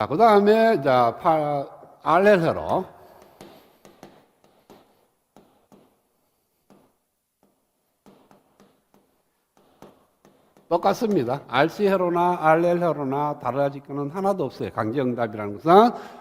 자, 그 다음에, 자, 파, 알레세로. 똑같습니다. RC 회로나 RL 회로나 다르질 거는 하나도 없어요. 강제 응답이라는 것은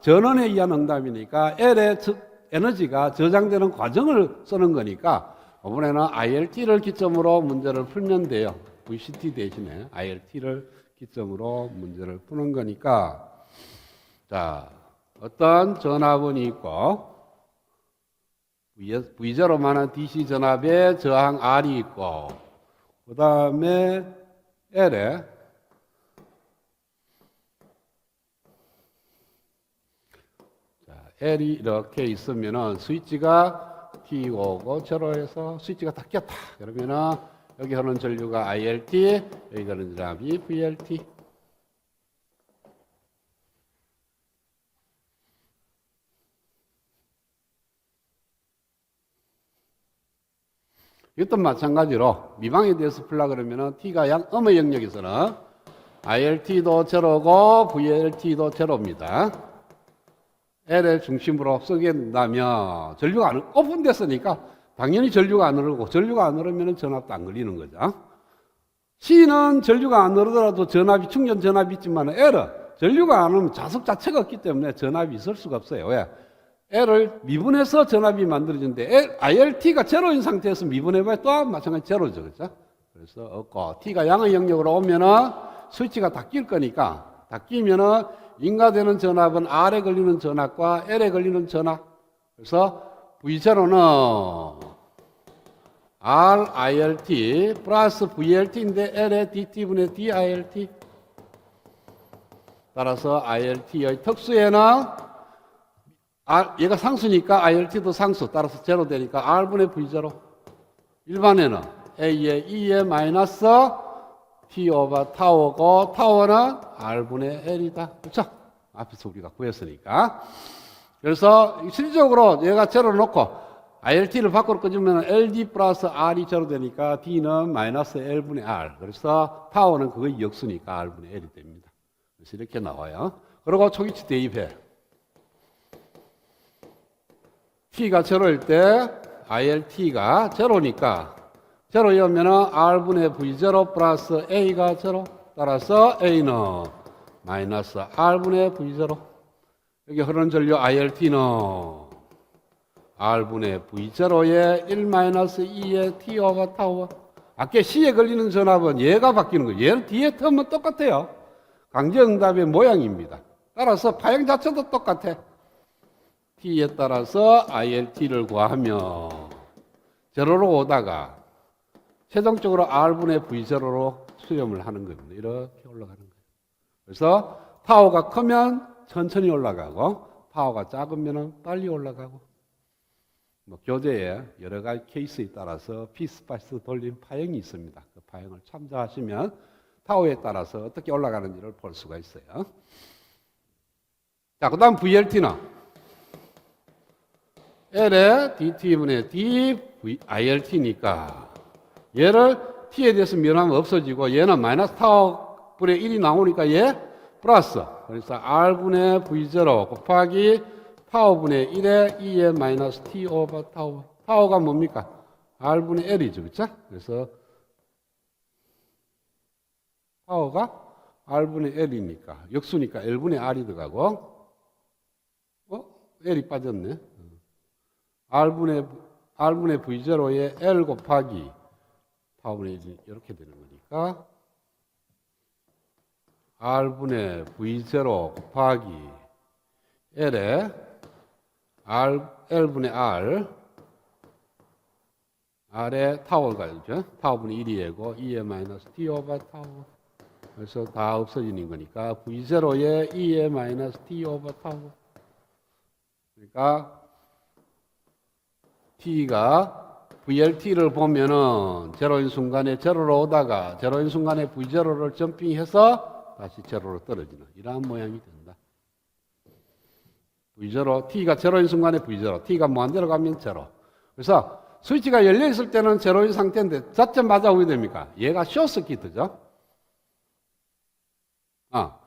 전원에 의한 응답이니까 L의 저- 에너지가 저장되는 과정을 쓰는 거니까 이번에는 ILT를 기점으로 문제를 풀면 돼요. VCT 대신에 ILT를 기점으로 문제를 푸는 거니까 자 어떤 전압원이 있고 V제로만한 DC 전압에 저항 R이 있고 그 다음에 L에 자, L이 이렇게 있으면은 스위치가 T5고 제로에서 스위치가 다 꼈다. 그러면은 여기 흐르는 전류가 ILT, 여기 흐르는 전압이 VLT. 이것도 마찬가지로 미방에 대해서 풀라 그러면은 T가 양 음의 영역에서는 ILT도 제로고 VLT도 제로입니다. L을 중심으로 쓰게 된다면 전류가 안, 오픈됐으니까 당연히 전류가 안 흐르고 전류가 안 흐르면 전압도 안 걸리는 거죠. C는 전류가 안 흐르더라도 전압이 충전 전압이 있지만 L은 전류가 안 흐르면 자석 자체가 없기 때문에 전압이 있을 수가 없어요. 왜? L을 미분해서 전압이 만들어지는데 L, ILT가 제로인 상태에서 미분해봐야 또한 마찬가지 제로죠. 그렇죠? 그래서 없고 T가 양의 영역으로 오면은 스위치가 다 낄 거니까 다 끼면은 인가되는 전압은 R에 걸리는 전압과 L에 걸리는 전압. 그래서 V0는 R ILT 플러스 VLT인데 L의 DT분의 DILT. 따라서 ILT의 특수에는 얘가 상수니까 ILT도 상수. 따라서 제로 되니까 R분의 V0. 일반에는 A의 E의 마이너스 T 오버 타워고 타워는 R분의 L이다. 그렇죠? 앞에서 우리가 구했으니까. 그래서 실질적으로 얘가 제로 놓고 ILT를 밖으로 꺼주면 LD 플러스 R이 제로 되니까 D는 마이너스 L분의 R. 그래서 타워는 그거의 역수니까 R분의 L이 됩니다. 그래서 이렇게 나와요. 그리고 초기치 대입해. T가 제로일 때 ILT가 제로니까 제로이면은 R분의 V0 플러스 A가 제로 따라서 A는 마이너스 R분의 V0. 여기 흐르는 전류 ILT는 R분의 V0의 1 마이너스 2의 T 오버 타워 아까 C에 걸리는 전압은 얘가 바뀌는 거예요. 얘는 뒤에 텀은 똑같아요. 강제응답의 모양입니다. 따라서 파형 자체도 똑같아 t에 따라서 ILT를 구하면 제로로 오다가 최종적으로 R분의 V0로 수렴을 하는 겁니다. 이렇게 올라가는 거예요. 그래서 타워가 크면 천천히 올라가고 타워가 작으면 빨리 올라가고 뭐 교재에 여러 가지 케이스에 따라서 피스파이스 돌린 파형이 있습니다. 그 파형을 참조하시면 타워에 따라서 어떻게 올라가는지를 볼 수가 있어요. 자, 그 다음 VLT는 L의 DT분의 D, v, ILT니까 얘를 T에 대해서 면하면 없어지고 얘는 마이너스 타워 분의 1이 나오니까 얘 플러스 그래서 R분의 V0 곱하기 타워분의 1에 2의 마이너스 T 오버 타워 타워가 뭡니까? R분의 L이죠. 그쵸? 그래서 타워가 R분의 L이니까 역수니까 L분의 R이 들어가고 어? L이 빠졌네. R분의, R분의 V0에 L 곱하기. 타워분의 1 이렇게 되는 거니까. R분의 V0 곱하기 L에 R, L분의 R. R의 타워가 있죠. 타워분의 1이고 2의 마이너스 T 오버 타워. 그래서 다 없어지는 거니까 V0에 2의 마이너스 T 오버 타워. 그러니까 t가 VLT를 보면은 제로인 순간에 제로로 오다가 제로인 순간에 V0를 점핑해서 다시 제로로 떨어지는 이러한 모양이 된다. V0, t가 제로인 순간에 V0, t가 무한대로 가면 제로. 그래서 스위치가 열려 있을 때는 제로인 상태인데 자체마자 오게 됩니까? 얘가 쇼 서키트죠. 아,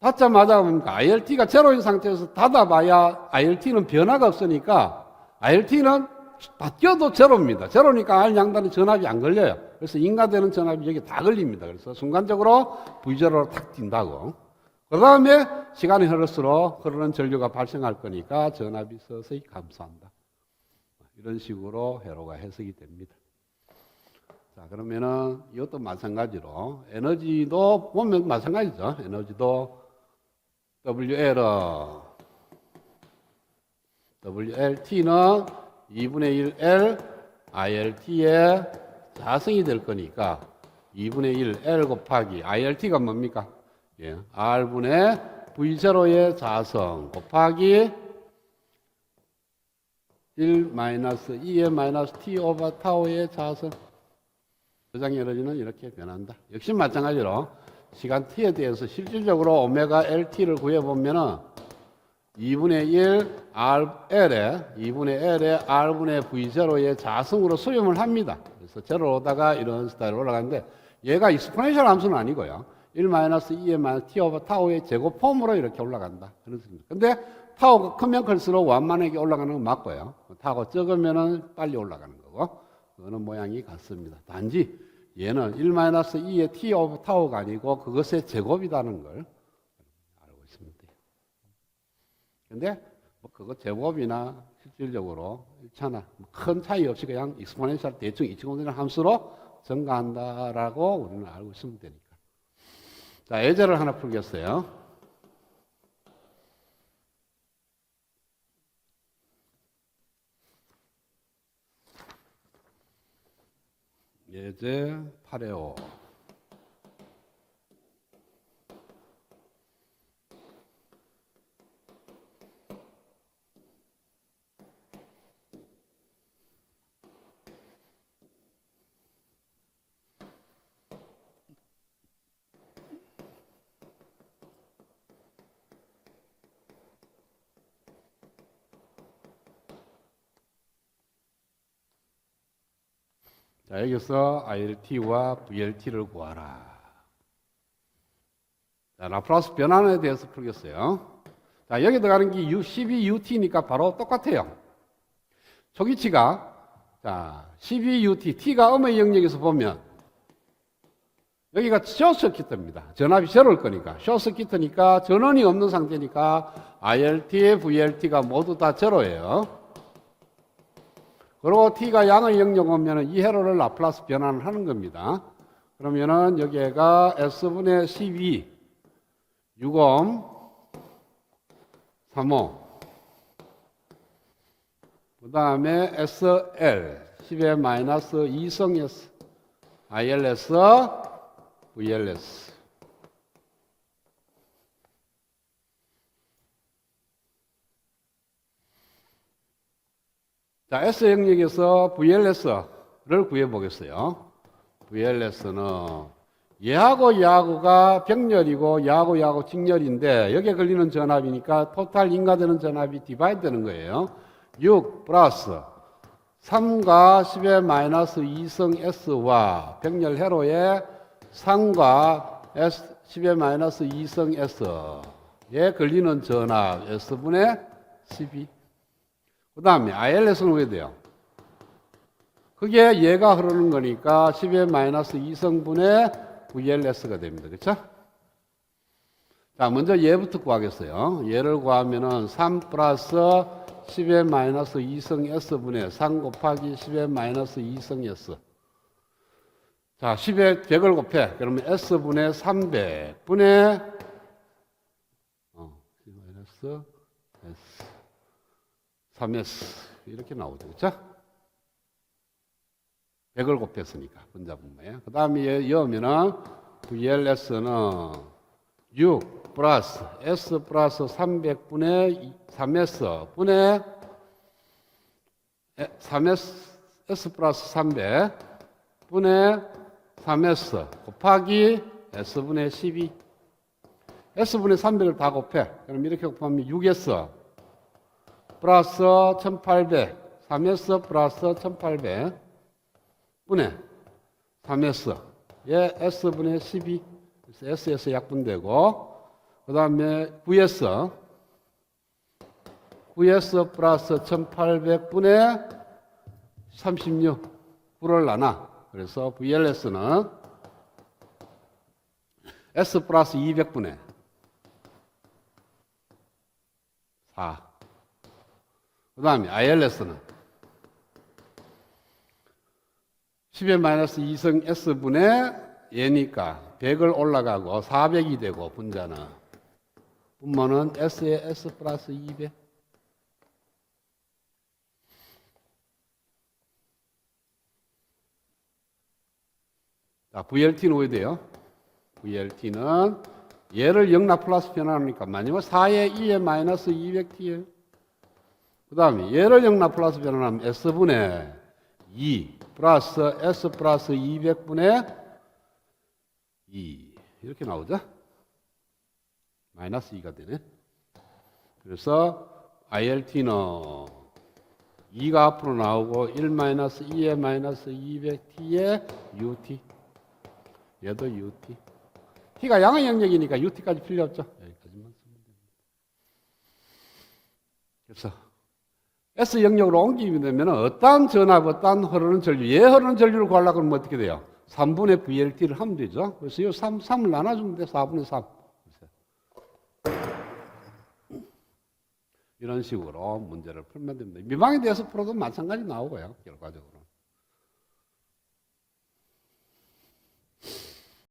닫자마자 뭡니까? IRT가 제로인 상태에서 닫아봐야 IRT는 변화가 없으니까 IRT는 바뀌어도 제로입니다. 제로니까 R 양단의 전압이 안 걸려요. 그래서 인가되는 전압이 여기 다 걸립니다. 그래서 순간적으로 V제로로 탁 뛴다고. 그 다음에 시간이 흐를수록 흐르는 전류가 발생할 거니까 전압이 서서히 감소한다. 이런 식으로 회로가 해석이 됩니다. 자, 그러면은 이것도 마찬가지로 에너지도 보면 마찬가지죠. 에너지도 WL, WLT는 2분의 1L ILT의 자성이 될 거니까 2분의 1 L 곱하기 ILT가 뭡니까? 예, R분의 V0의 자성 곱하기 1 마이너스 2의 마이너스 T 오버 타우의 자성 저장 에너지는 이렇게 변한다. 역시 마찬가지로 시간 t에 대해서 실질적으로 오메가 LT를 구해보면은 2분의 1 RL에 2분의 L에 R분의 V0의 자성으로 수렴을 합니다. 그래서 제로로다가 이런 스타일로 올라가는데 얘가 익스포넨셜 함수는 아니고요. 1 마이너스 2의 마이너스 t 오버 타우의 제곱 폼으로 이렇게 올라간다. 그런 뜻입니다. 근데 타우가 크면 클수록 완만하게 올라가는 건 맞고요. 타우가 적으면은 빨리 올라가는 거고. 그거는 모양이 같습니다. 단지 얘는 1 마이너스 2의 t 오브 타우가 아니고 그것의 제곱이라는 걸 알고 있으면 돼요. 근데 뭐 그거 제곱이나 실질적으로 일차나 뭐큰 차이 없이 그냥 익스포넨셜 대충 이치공되는 함수로 증가한다라고 우리는 알고 있으면 되니까. 자, 예제를 하나 풀겠어요. 예제 8회 5 자, 여기서 ILT와 VLT를 구하라. 자, 라플라스 변환에 대해서 풀겠어요. 자, 여기 들어가는 게 U, 12UT니까 바로 똑같아요. 초기치가, 자, 12UT, T가 음의 영역에서 보면, 여기가 쇼서키트입니다. 전압이 제로일 거니까. 쇼서키트니까 전원이 없는 상태니까 ILT, VLT가 모두 다 제로예요. 그리고 t가 양의 영역 오면은 이 회로를 라플라스 변환을 하는 겁니다. 그러면은 여기가 s분의 12, 6옴, 3호. 그 다음에 SL, 10의 마이너스 2성 S, ILS, VLS. 자, S 영역에서 VLS를 구해 보겠어요. VLS는 얘하고 얘하고가 병렬이고 얘하고 얘하고 직렬인데 여기에 걸리는 전압이니까 토탈 인가되는 전압이 디바이드 되는 거예요. 6 플러스 3과 10의 마이너스 2성 S와 병렬 회로의 3과 S, 10의 마이너스 2성 S에 걸리는 전압 S분의 12. 그 다음에 ILS는 왜 돼요? 그게 얘가 흐르는 거니까 10의 마이너스 2성분의 VLS가 됩니다. 그렇죠? 자, 먼저 얘부터 구하겠어요. 얘를 구하면은 3 플러스 10의 마이너스 2성 S분의 3 곱하기 10의 마이너스 2성 S. 자, 10의 100을 곱해. 그러면 S분의 300분의 어, 10 마이너스 S. 3S 이렇게 나오죠. 그렇죠? 100을 곱했으니까 분자분모에. 그 다음에 여면은 VLS는 6 플러스 S 플러스 300분의 3S 분의 3S S 플러스 300 분의 3S 곱하기 S분의 12 S분의 300을 다 곱해. 그럼 이렇게 곱하면 6S 플러스 1800, 3S 플러스 1800 분의 3S, 예, S분의 12, 그래서 SS 약분되고, 그 다음에 VS. VS 플러스 1800분의 36. 9를 나눠. 그래서 VLS는 S 플러스 200분의 4. 그 다음에 ILS는 10의 마이너스 2성 S분의 얘니까 100을 올라가고 400이 되고 분자는 분모는 S의 S 플러스 200 자, VLT는 어디 돼요? VLT는 얘를 영락 플러스 변환하니까 마지막 4의 2의 마이너스 200T예요. 그 다음에 얘를 영락 플러스 변환하면 S분의 2 플러스 S 플러스 200분의 2 이렇게 나오죠? 마이너스 2가 되네. 그래서 ILT는 2가 앞으로 나오고 1 마이너스 2의 마이너스 200T의 UT 얘도 UT T가 양의 영역이니까 UT까지 필요 없죠. 여기까지만 쓰면 됩니다. 그래서 S 영역으로 옮기게 되면 어떠한 전압, 어떠한 흐르는 전류, 얘 흐르는 전류를 구하려고 하면 어떻게 돼요? 3분의 VLT를 하면 되죠. 그래서 이 3, 3을 나눠주면 돼. 4분의 3. 이런 식으로 문제를 풀면 됩니다. 미방에 대해서 풀어도 마찬가지 나오고요. 결과적으로.